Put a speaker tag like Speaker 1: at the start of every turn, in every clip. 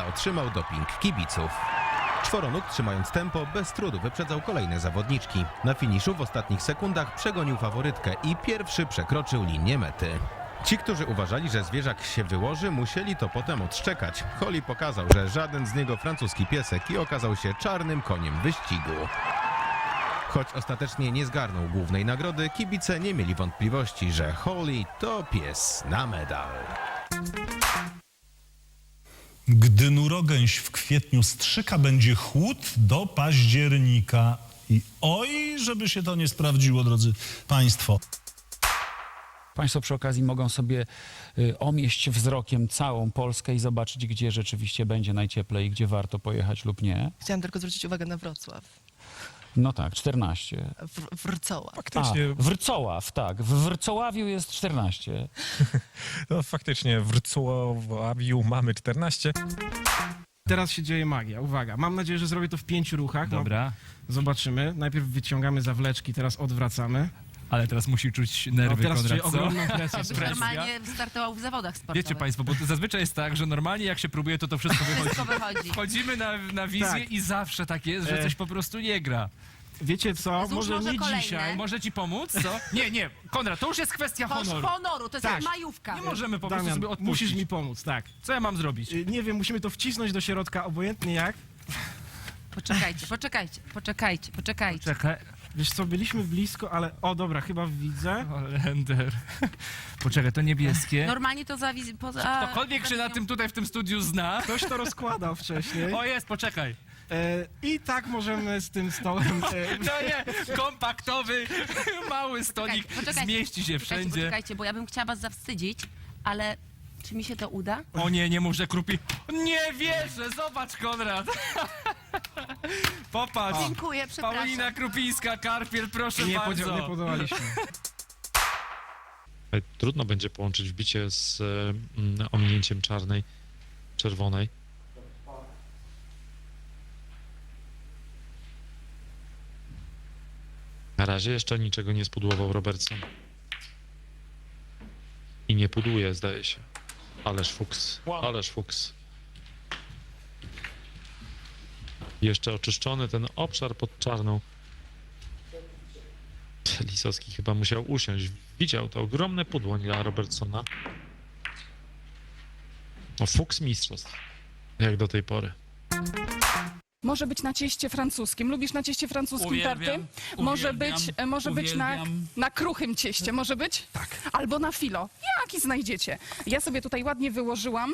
Speaker 1: otrzymał doping kibiców. Czworonóg, trzymając tempo, bez trudu wyprzedzał kolejne zawodniczki. Na finiszu w ostatnich sekundach przegonił faworytkę i pierwszy przekroczył linię mety. Ci, którzy uważali, że zwierzak się wyłoży, musieli to potem odszczekać. Holly pokazał, że żaden z niego francuski piesek i okazał się czarnym koniem wyścigu. Choć ostatecznie nie zgarnął głównej nagrody, kibice nie mieli wątpliwości, że Holly to pies na medal.
Speaker 2: Gdy nurogęś w kwietniu strzyka, będzie chłód do października. I oj, żeby się to nie sprawdziło, drodzy Państwo.
Speaker 3: Państwo przy okazji mogą sobie y, omieść wzrokiem całą Polskę i zobaczyć, gdzie rzeczywiście będzie najcieplej, gdzie warto pojechać lub nie.
Speaker 4: Chciałam tylko zwrócić uwagę na Wrocław.
Speaker 3: No tak, 14.
Speaker 4: W, Wrcoła.
Speaker 3: A,
Speaker 5: Faktycznie,
Speaker 3: Wrcoław, tak. W Wrcoławiu jest 14.
Speaker 5: no, faktycznie w Wrocławiu mamy 14.
Speaker 6: Teraz się dzieje magia. Uwaga, mam nadzieję, że zrobię to w pięciu ruchach. No,
Speaker 7: Dobra,
Speaker 6: zobaczymy. Najpierw wyciągamy zawleczki, teraz odwracamy.
Speaker 7: ale teraz musi czuć
Speaker 6: No,
Speaker 7: nerwy
Speaker 6: teraz
Speaker 7: Konrad, co?
Speaker 6: ogromną presję.
Speaker 7: Presja.
Speaker 8: Normalnie startował w zawodach sportowych.
Speaker 7: Wiecie Państwo, bo to zazwyczaj jest tak, że normalnie jak się próbuje, to to wszystko wychodzi.
Speaker 8: Wszystko wychodzi.
Speaker 7: Wchodzimy na, na wizję
Speaker 6: Tak.
Speaker 7: i zawsze tak jest, że
Speaker 6: E.
Speaker 7: coś po prostu nie gra.
Speaker 6: Wiecie co?
Speaker 8: Złóż
Speaker 6: Może
Speaker 8: może
Speaker 6: nie
Speaker 8: kolejne.
Speaker 6: dzisiaj.
Speaker 7: Może ci pomóc, co? Nie, nie, Konrad, to już jest kwestia honoru.
Speaker 8: honoru, to jest
Speaker 6: Tak.
Speaker 8: jak majówka.
Speaker 7: Nie możemy po prostu
Speaker 6: Damian,
Speaker 7: sobie odpuścić.
Speaker 6: musisz mi pomóc, tak.
Speaker 7: Co ja mam zrobić?
Speaker 6: Y, Nie wiem, musimy to wcisnąć do środka, obojętnie jak.
Speaker 8: Poczekajcie, poczekajcie, poczekajcie, poczekajcie.
Speaker 7: Czekaj,
Speaker 6: Wiesz co, byliśmy blisko, ale... O, dobra, chyba widzę.
Speaker 7: Holender. Poczekaj, to niebieskie.
Speaker 8: Normalnie to za... wiz- poza-
Speaker 7: Ktokolwiek się na tym tutaj w tym studiu zna.
Speaker 6: Ktoś to rozkładał wcześniej.
Speaker 7: O jest, poczekaj.
Speaker 6: E, I tak możemy z tym stołem... E,
Speaker 7: To nie, kompaktowy, mały stolik,
Speaker 8: Poczekajcie, poczekajcie.
Speaker 7: zmieści się
Speaker 8: Poczekajcie,
Speaker 7: wszędzie.
Speaker 8: Poczekajcie, bo ja bym chciała was zawstydzić, ale czy mi się to uda?
Speaker 7: O nie, nie mów, że krupi. Nie wierzę, zobacz Konrad. Popatrz.
Speaker 8: Dziękuję, przepraszam.
Speaker 7: Paulina Krupińska, Karpiel, proszę
Speaker 6: nie,
Speaker 7: bardzo.
Speaker 6: podzia- nie podobaliśmy.
Speaker 9: Trudno będzie połączyć wbicie z e, mm, ominięciem czarnej, czerwonej. Na razie jeszcze niczego nie spudłował Robertson. I nie pudłuje, zdaje się. Ależ fuks, ależ fuks. Jeszcze oczyszczony ten obszar pod czarną. Lisowski chyba musiał usiąść. Widział to ogromne pudło dla Robertsona. O, fuks mistrzostw. Jak do tej pory.
Speaker 10: Może być na cieście francuskim. Lubisz na cieście francuskim
Speaker 3: Uwielbiam,
Speaker 10: tarty? Może
Speaker 3: uwielbiam,
Speaker 10: być, e, może być na,
Speaker 3: uwielbiam.
Speaker 10: na kruchym cieście, może być? Tak. Albo na filo. Jaki znajdziecie? Ja sobie tutaj ładnie wyłożyłam.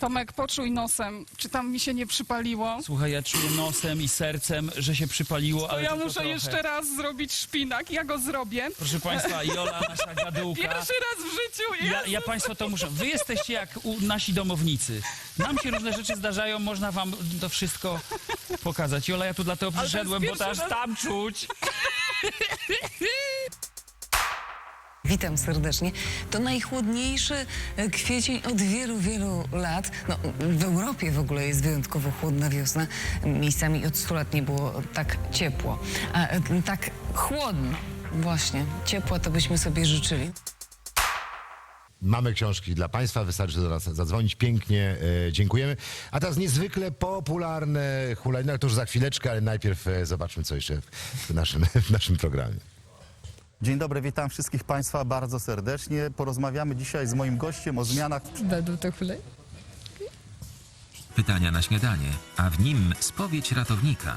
Speaker 10: Tomek, poczuj nosem, czy tam mi się nie przypaliło.
Speaker 3: Słuchaj, ja czuję nosem i sercem, że się przypaliło,
Speaker 10: To
Speaker 3: ale
Speaker 10: ja
Speaker 3: tylko
Speaker 10: muszę
Speaker 3: trochę.
Speaker 10: jeszcze raz zrobić szpinak. Ja go zrobię.
Speaker 3: Proszę Państwa, Jola, nasza gadułka.
Speaker 10: Pierwszy raz w życiu.
Speaker 3: Ja, ja Państwo to muszę. Wy jesteście jak u, nasi domownicy. Nam się różne rzeczy zdarzają, można Wam to wszystko pokazać. Jola, ja tu dlatego przyszedłem, bo to
Speaker 10: pierwszy
Speaker 3: aż
Speaker 10: raz-
Speaker 3: tam czuć.
Speaker 11: Witam serdecznie. To najchłodniejszy e, kwiecień od wielu, wielu lat. No, w Europie w ogóle jest wyjątkowo chłodna wiosna. Miejscami od 100 lat nie było tak ciepło. A e, tak chłodno. Właśnie. Ciepła to byśmy sobie życzyli.
Speaker 12: Mamy książki dla Państwa, wystarczy do nas zadzwonić. Pięknie e, dziękujemy. A teraz niezwykle popularne hulajnogi, to już za chwileczkę, ale najpierw e, zobaczmy, co jeszcze w naszym, w naszym programie.
Speaker 13: Dzień dobry, witam wszystkich Państwa bardzo serdecznie. Porozmawiamy dzisiaj z moim gościem o zmianach
Speaker 14: Pytania na śniadanie, a w nim spowiedź ratownika.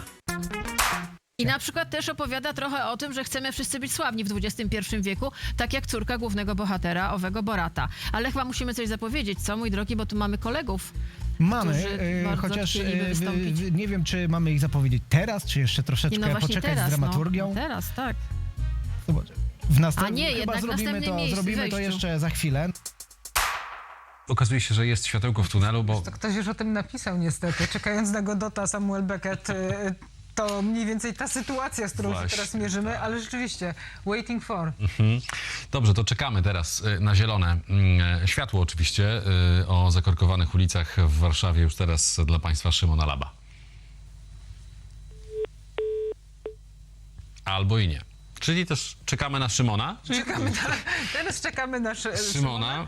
Speaker 8: I na przykład też opowiada trochę o tym, że chcemy wszyscy być sławni w XXI wieku, tak jak córka głównego bohatera, owego Borata. Ale chyba musimy coś zapowiedzieć, co mój drogi, bo tu mamy kolegów.
Speaker 15: Mamy,
Speaker 8: którzy
Speaker 15: e,
Speaker 8: bardzo
Speaker 15: chociaż
Speaker 8: chcieliby
Speaker 15: e,
Speaker 8: wystąpić.
Speaker 15: w- nie wiem, czy mamy ich zapowiedzieć teraz, czy jeszcze troszeczkę
Speaker 8: Nie, no właśnie
Speaker 15: poczekać
Speaker 8: teraz,
Speaker 15: z dramaturgią.
Speaker 8: No, teraz, tak.
Speaker 15: W następ...
Speaker 8: A nie,
Speaker 15: chyba
Speaker 8: jednak w
Speaker 15: zrobimy
Speaker 8: następnym
Speaker 15: to,
Speaker 8: miejscu,
Speaker 15: zrobimy to
Speaker 8: wejściu.
Speaker 15: jeszcze za chwilę.
Speaker 14: Okazuje się, że jest światełko w tunelu, bo
Speaker 4: To ktoś już o tym napisał niestety. Czekając na Godota, Samuel Beckett, y, to mniej więcej ta sytuacja, z którą
Speaker 14: Właśnie,
Speaker 4: się teraz mierzymy, ale rzeczywiście, waiting for.
Speaker 14: Dobrze, to czekamy teraz y, na zielone mm, światło oczywiście y, o zakorkowanych ulicach w Warszawie. Już teraz dla Państwa Szymona Laba. Albo i nie. Czyli też czekamy na Szymona.
Speaker 4: Czekamy na, teraz czekamy na Szy-
Speaker 14: Szymona.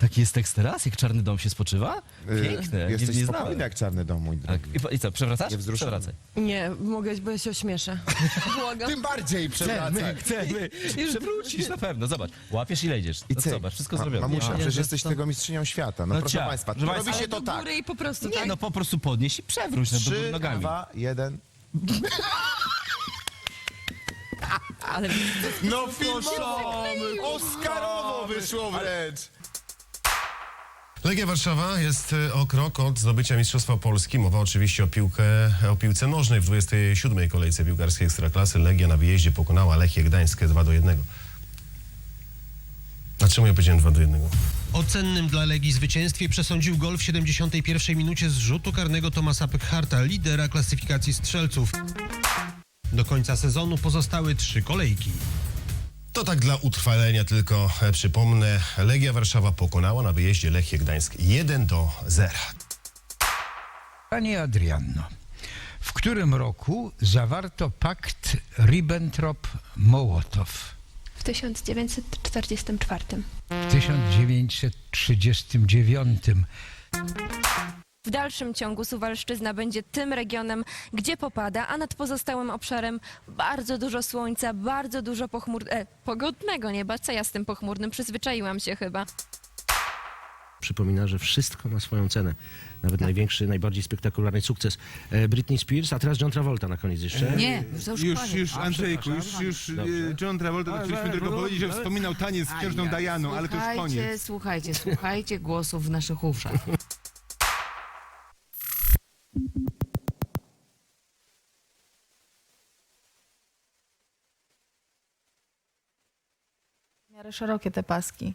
Speaker 4: Taki jest tekst teraz, jak Czarny Dom się spoczywa? Piękne,
Speaker 12: Jesteś
Speaker 4: nie, nie
Speaker 12: spokojny
Speaker 4: znałem.
Speaker 12: jak czarny dom, mój drogi.
Speaker 4: Tak, I, I co, przewracasz?
Speaker 12: Nie wzruszony.
Speaker 4: Przewracaj.
Speaker 16: Nie, mogę, bo ja się ośmieszę. Błagam.
Speaker 12: Tym bardziej przewracaj.
Speaker 4: Chcemy, Przewrócisz na pewno, zobacz. Łapiesz ile idziesz. No,
Speaker 12: cyk.
Speaker 4: zobacz, wszystko
Speaker 12: Ma-
Speaker 4: zrobione.
Speaker 12: Mamusia, przecież jesteś
Speaker 4: to-
Speaker 12: tego mistrzynią świata. No,
Speaker 4: No
Speaker 12: proszę
Speaker 4: cia.
Speaker 12: państwa,
Speaker 4: Proszę
Speaker 12: robi
Speaker 4: państwa.
Speaker 12: się to
Speaker 16: Do
Speaker 12: tak.
Speaker 16: góry i po prostu,
Speaker 4: Nie,
Speaker 16: tak?
Speaker 4: no po prostu podnieś i przewróć no, do góry
Speaker 12: Trzy,
Speaker 4: nogami.
Speaker 12: dwa, jeden.
Speaker 16: Ale
Speaker 12: No filmowo! Oscarowo wyszło wręcz!
Speaker 17: Legia Warszawa jest e, o krok od zdobycia Mistrzostwa Polski. Mowa oczywiście o, piłkę, o piłce nożnej. W 27. kolejce piłkarskiej Ekstraklasy Legia na wyjeździe pokonała Lechię Gdańskę 2 do 1. A czemu ja powiedziałem 2 do 1?
Speaker 18: O cennym dla Legii zwycięstwie przesądził gol w 71. minucie z rzutu karnego Tomasa Pekharta, lidera klasyfikacji strzelców. Do końca sezonu pozostały trzy kolejki.
Speaker 17: To tak dla utrwalenia tylko e, przypomnę. Legia Warszawa pokonała na wyjeździe Lechię Gdańsk 1 do 0.
Speaker 19: Panie Adrianno, w którym roku zawarto pakt Ribbentrop-Mołotow?
Speaker 20: W 1944.
Speaker 19: W 1939.
Speaker 20: W dalszym ciągu Suwalszczyzna będzie tym regionem, gdzie popada, a nad pozostałym obszarem bardzo dużo słońca, bardzo dużo pochmur... E, pogodnego nieba. Co ja z tym pochmurnym? Przyzwyczaiłam się chyba.
Speaker 21: Przypomina, że wszystko ma swoją cenę. Nawet największy, najbardziej spektakularny sukces. E, Britney Spears, a teraz John Travolta na koniec jeszcze.
Speaker 22: Nie, to już
Speaker 23: Już,
Speaker 22: koniec.
Speaker 23: już
Speaker 22: A,
Speaker 23: Andrzejku, już, już e,
Speaker 21: Dobrze.
Speaker 23: John Travolta, to chcieliśmy tylko powiedzieć, że wspominał taniec z księżną Dianą, ale to już
Speaker 22: Słuchajcie,
Speaker 23: koniec.
Speaker 22: słuchajcie, słuchajcie głosów w naszych uszach.
Speaker 24: Szerokie te paski.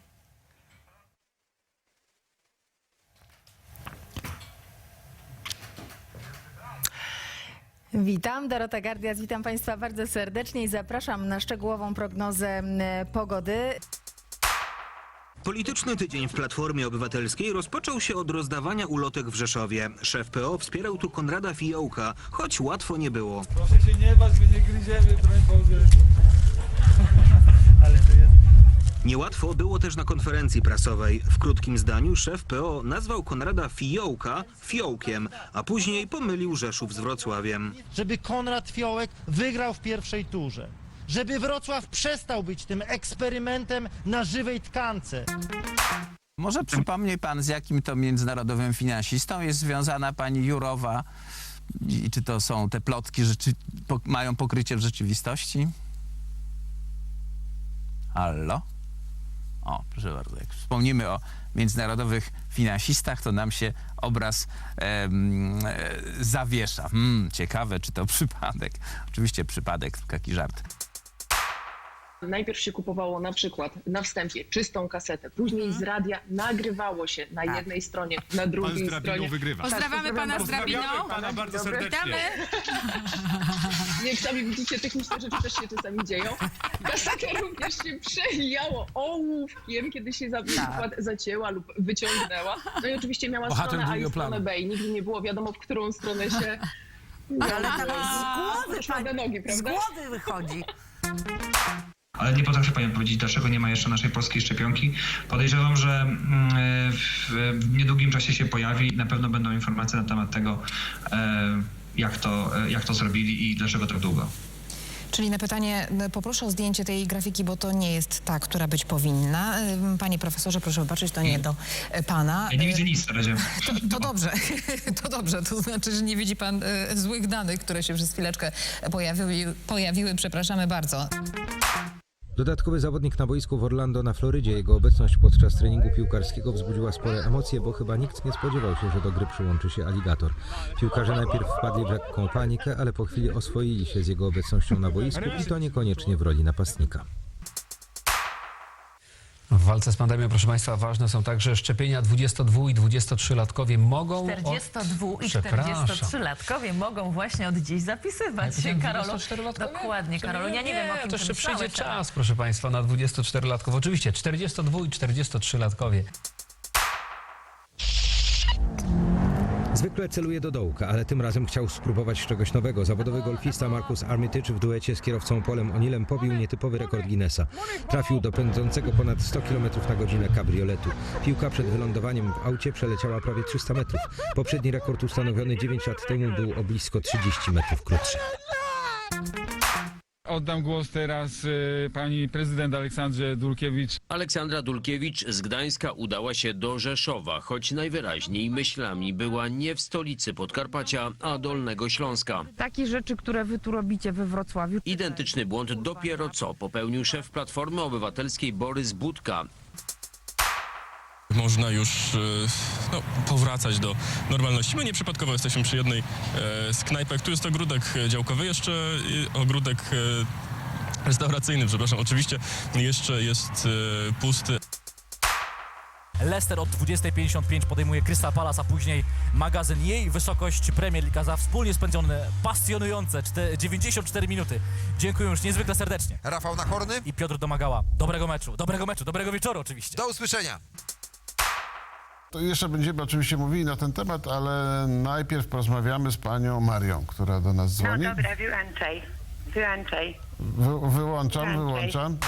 Speaker 24: Witam, Dorota Gardias, witam Państwa bardzo serdecznie i zapraszam na szczegółową prognozę m, pogody.
Speaker 25: Polityczny tydzień w Platformie Obywatelskiej rozpoczął się od rozdawania ulotek w Rzeszowie. Szef PO wspierał tu Konrada Fiołka, choć łatwo nie było.
Speaker 26: Proszę się nie bać, my nie gryziemy, broń Boże.
Speaker 25: Niełatwo było też na konferencji prasowej. W krótkim zdaniu szef PO nazwał Konrada Fiołka fiołkiem, a później pomylił Rzeszów z Wrocławiem.
Speaker 27: żeby Konrad Fiołek wygrał w pierwszej turze. Żeby Wrocław przestał być tym eksperymentem na żywej tkance.
Speaker 28: Może przypomni pan, z jakim to międzynarodowym finansistą jest związana pani Jurowa? I czy to są te plotki, rzeczy, po, mają pokrycie w rzeczywistości? Hallo? O, proszę bardzo, jak wspomnimy o międzynarodowych finansistach, to nam się obraz e, zawiesza. Hmm, ciekawe, czy to przypadek. Oczywiście przypadek, taki żart.
Speaker 29: Najpierw się kupowało na przykład na wstępie czystą kasetę, później z radia nagrywało się na jednej stronie, na drugiej
Speaker 23: z drabiną
Speaker 29: stronie.
Speaker 23: wygrywa.
Speaker 29: Tak,
Speaker 23: Pozdrawiamy pana z
Speaker 29: Pozdrawiamy
Speaker 23: drabiną. pana bardzo
Speaker 29: dobry.
Speaker 23: serdecznie.
Speaker 29: Nie, jak sami widzicie, techniczne rzeczy też się czasami dzieją. Kasetę również się przewijało ołówkiem, kiedy się za przykład zacięła lub wyciągnęła. No i oczywiście miała
Speaker 30: Bohater
Speaker 29: stronę A i
Speaker 30: drugiego
Speaker 29: stronę
Speaker 30: planu.
Speaker 29: B i nigdy nie było wiadomo, w którą stronę się...
Speaker 30: Ale tak
Speaker 29: z
Speaker 30: głowy,
Speaker 29: pani, nogi,
Speaker 30: z
Speaker 29: prawda?
Speaker 30: głowy wychodzi.
Speaker 8: Ale nie potrafię Pani powiedzieć, dlaczego nie ma jeszcze naszej polskiej szczepionki. Podejrzewam, że mm, w, niedługim czasie się pojawi i na pewno będą informacje na temat tego, e, jak to, e, jak to zrobili i dlaczego tak długo.
Speaker 31: Czyli na pytanie no, poproszę o zdjęcie tej grafiki, bo to nie jest ta, która być powinna. Ym, Panie profesorze, proszę wybaczyć, to nie do e, pana.
Speaker 8: Ja nie
Speaker 31: E,
Speaker 8: widzę nic na razie.
Speaker 31: To, to dobrze, to dobrze. To znaczy, że nie widzi pan e, złych danych, które się przez chwileczkę pojawiły. pojawiły. Przepraszamy bardzo.
Speaker 32: Dodatkowy zawodnik na boisku w Orlando na Florydzie. Jego obecność podczas treningu piłkarskiego wzbudziła spore emocje, bo chyba nikt nie spodziewał się, że do gry przyłączy się aligator. Piłkarze najpierw wpadli w lekką panikę, ale po chwili oswoili się z jego obecnością na boisku i to niekoniecznie w roli napastnika.
Speaker 33: W walce z pandemią, proszę Państwa, ważne są także szczepienia 22 i 23-latkowie mogą...
Speaker 11: 42
Speaker 33: od...
Speaker 11: i
Speaker 33: Przepraszam.
Speaker 11: 43-latkowie mogą właśnie od dziś zapisywać
Speaker 33: Ja
Speaker 11: się, Karolu.
Speaker 33: 24-latkowie?
Speaker 11: Dokładnie, Karolu. Ja nie, wiem, o kim
Speaker 33: to jeszcze przyjdzie czas, proszę Państwa, na 24-latków. Oczywiście 42 i 43-latkowie.
Speaker 32: Zwykle celuje do dołka, ale tym razem chciał spróbować czegoś nowego. Zawodowy golfista Marcus Armitage w duecie z kierowcą Polem O'Neillem pobił nietypowy rekord Guinnessa. Trafił do pędzącego ponad 100 km na godzinę kabrioletu. Piłka przed wylądowaniem w aucie przeleciała prawie 300 metrów. Poprzedni rekord ustanowiony 9 lat temu był o blisko 30 metrów krótszy.
Speaker 21: Oddam głos teraz y, pani prezydent Aleksandrze Dulkiewicz.
Speaker 18: Aleksandra Dulkiewicz z Gdańska udała się do Rzeszowa, choć najwyraźniej myślami była nie w stolicy Podkarpacia, a Dolnego Śląska.
Speaker 22: Takie rzeczy, które wy tu robicie we Wrocławiu.
Speaker 18: Identyczny błąd dopiero co popełnił szef Platformy Obywatelskiej Borys Budka.
Speaker 34: Można już e, no, powracać do normalności. My nieprzypadkowo jesteśmy przy jednej e, z knajpek. Tu jest ogródek działkowy, jeszcze e, ogródek e, restauracyjny, przepraszam. Oczywiście jeszcze jest e, pusty.
Speaker 35: Leicester od 20.55 podejmuje Crystal Palace, a później magazyn jej wysokość Premier League za wspólnie spędzone pasjonujące czte- 94 minuty. Dziękuję już niezwykle serdecznie.
Speaker 36: Rafał Nachorny.
Speaker 35: I Piotr Domagała. Dobrego meczu, dobrego meczu, dobrego wieczoru oczywiście.
Speaker 36: Do usłyszenia.
Speaker 37: To jeszcze będziemy oczywiście mówili na ten temat, ale najpierw porozmawiamy z panią Marią, która do nas dzwoni.
Speaker 38: No dobra, wyłączaj. Wyłączaj.
Speaker 37: Wy, wyłączam, wyłączam.